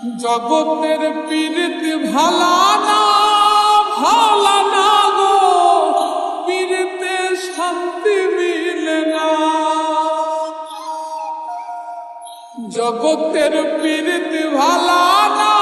জগতের পীড়িত ভালা না ভালা না গো, পীড়িতে শান্তি মিলে না। জগতের পীড়িত ভালা না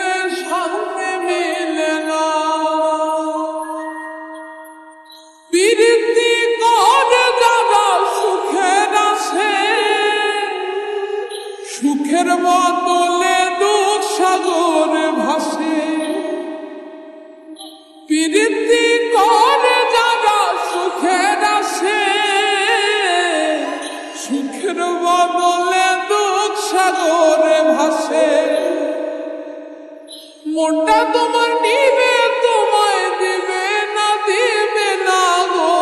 ভাসে মনটা তোমার নিবে, তোমায় দিবে না দিবে না গো।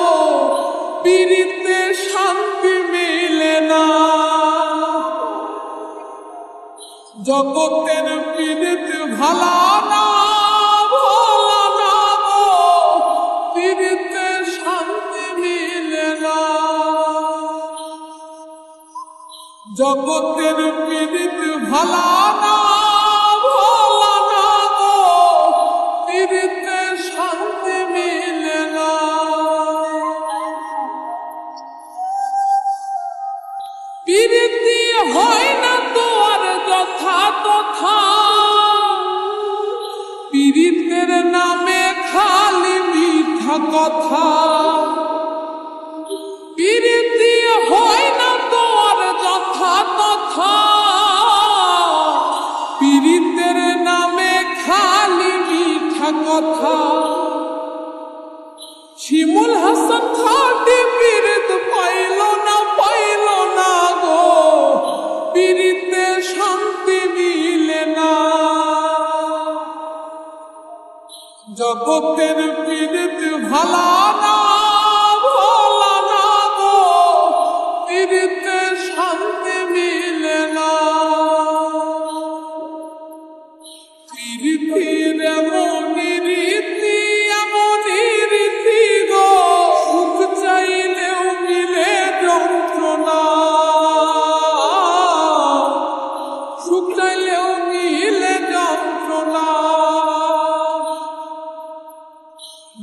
পীড়িতে শান্তি মিলে না। জগতের পীড়িত ভালা না। জগতের পীড়িত ভালা না ভালা না গো পীড়িতে শান্তি মিলে না। পীড়িতি হয় না তো আর যথা তথা পীড়িতের নামে কথা। শিমুল হাসান খাটি পীড়িত পাইল না পাইল না গো। পীড়িতে শান্তি মিলে না। জগতের পীড়িত ভালা না ভালা না গো। পীড়িতে শান্তি মিলে না। পীড়িতির এমনই